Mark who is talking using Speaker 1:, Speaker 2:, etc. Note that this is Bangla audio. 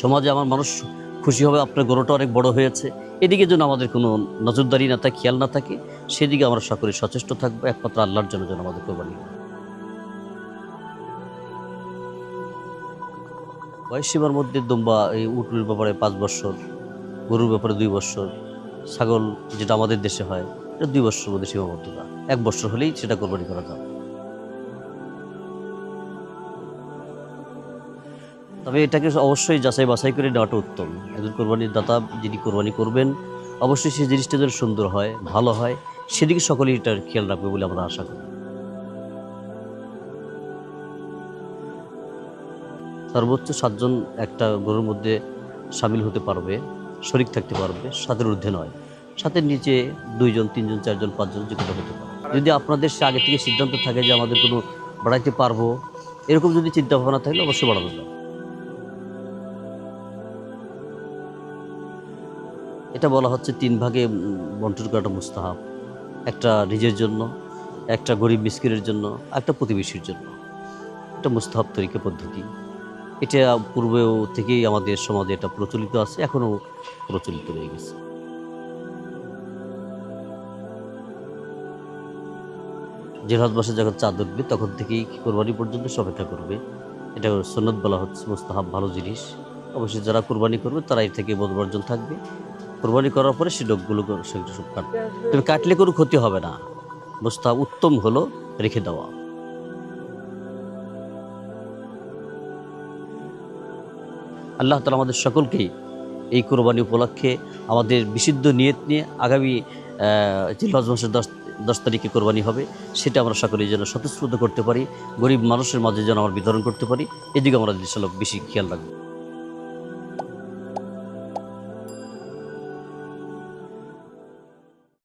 Speaker 1: সমাজে আমার মানুষ খুশি হবে, আপনার গরুটা অনেক বড় হয়েছে। এদিকে যেন আমাদের কোনো নজরদারি না থাকে, খেয়াল না থাকে, সেদিকে আমরা সকলে সচেষ্ট থাকব, একমাত্র আল্লাহর জন্য যেন আমাদের কোরবানি হয়। বয়স সীমার মধ্যে দম্বা এই উটের ব্যাপারে পাঁচ বছর, গরুর ব্যাপারে দুই বছর, ছাগল যেটা আমাদের দেশে হয়, এটা দুই বছর মধ্যে সীমাবদ্ধতা। এক বছর হলেই সেটা কোরবানি করা যাবে। তবে এটাকে অবশ্যই যাচাই বাছাই করে নেওয়াটা উত্তম। একজন কোরবানির দাতা যিনি কোরবানি করবেন, অবশ্যই সেই জিনিসটা যেন সুন্দর হয়, ভালো হয়, সেদিকে সকলেই এটার খেয়াল রাখবে বলে আমরা আশা করি। সর্বোচ্চ সাতজন একটা গরুর মধ্যে সামিল হতে পারবে, শরিক থাকতে পারবে, সাতের ঊর্ধ্বে নয়। সাতের নিচে দুইজন, তিনজন, চারজন, পাঁচজন যে কোনো হতে পারে। যদি আপনাদের সে আগে থেকে সিদ্ধান্ত থাকে যে আমাদের কোনো বাড়াইতে পারব, এরকম যদি চিন্তা ভাবনা থাকলে অবশ্যই বাড়ানো যায় এটা বলা হচ্ছে তিন ভাগে বন্টন করাটা মুস্তাহাব। একটা নিজের জন্য, একটা গরিব মিসকিনের জন্য একটা প্রতিবেশীর জন্য। এটা মুস্তাহাব তরিকা পদ্ধতি। এটা পূর্বেও থেকেই আমাদের সমাজে এটা প্রচলিত আছে, এখনও প্রচলিত রয়ে গেছে। জেহাদ মাসে যখন চাঁদ উঠবে, তখন থেকেই কোরবানি পর্যন্ত সে অপেক্ষা করবে। এটা সন্ন্যত বলা হচ্ছে মুস্তাহাব ভালো জিনিস। অবশ্যই যারা কোরবানি করবে তারা এর থেকে বর্জন থাকবে। কোরবানি করার পরে সে লোকগুলো সেগুলো সব তবে কাটলে কোনো ক্ষতি হবে না। মুস্তাহাব উত্তম হলো, রেখে দেওয়া। আল্লাহ তালা আমাদের সকলকেই এই কোরবানি উপলক্ষে আমাদের বিশুদ্ধ নিয়ত নিয়ে আগামী জিলহজ মাসের দশ দশ তারিখে কোরবানি হবে, সেটা আমরা সকলেই যেন স্বতঃস্ফূর্ত করতে পারি, গরিব মানুষের মাঝে যেন আমরা বিতরণ করতে পারি। এদিকে আমরা দেশের বেশি খেয়াল রাখব।